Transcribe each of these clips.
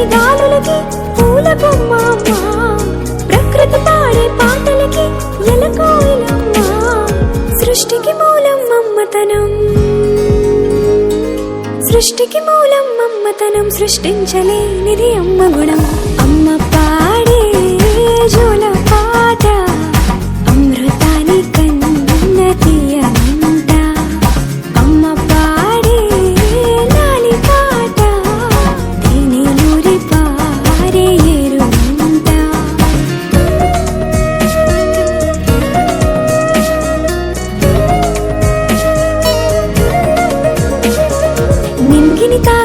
చల్లని గాలులకి పూల బొమ్మ ప్రకృతి పాడే పాటలకి ఎలకోయిలమ్మా. సృష్టికి మూలం మమ్మతనం సృష్టికి మూలం మమ్మతనం సృష్టించలేనిది అమ్మ గుణం. అమ్మ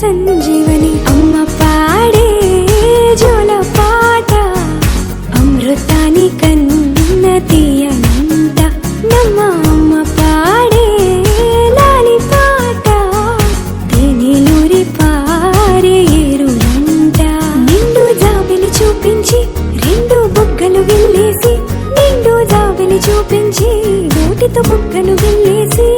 సంజీవని అమ్మ పాడే జోల పాట. అమృతాని కన్న తీయనంట నమ్మ అమ్మ పాడే లాలి పాట. తేనెలూరి పారే ఏరులంట నిండు జాబిని చూపించి రెండు బుగ్గలు వెళ్ళేసి నిండు జాబిని చూపించి నోటితో బుగ్గను గిల్లేసి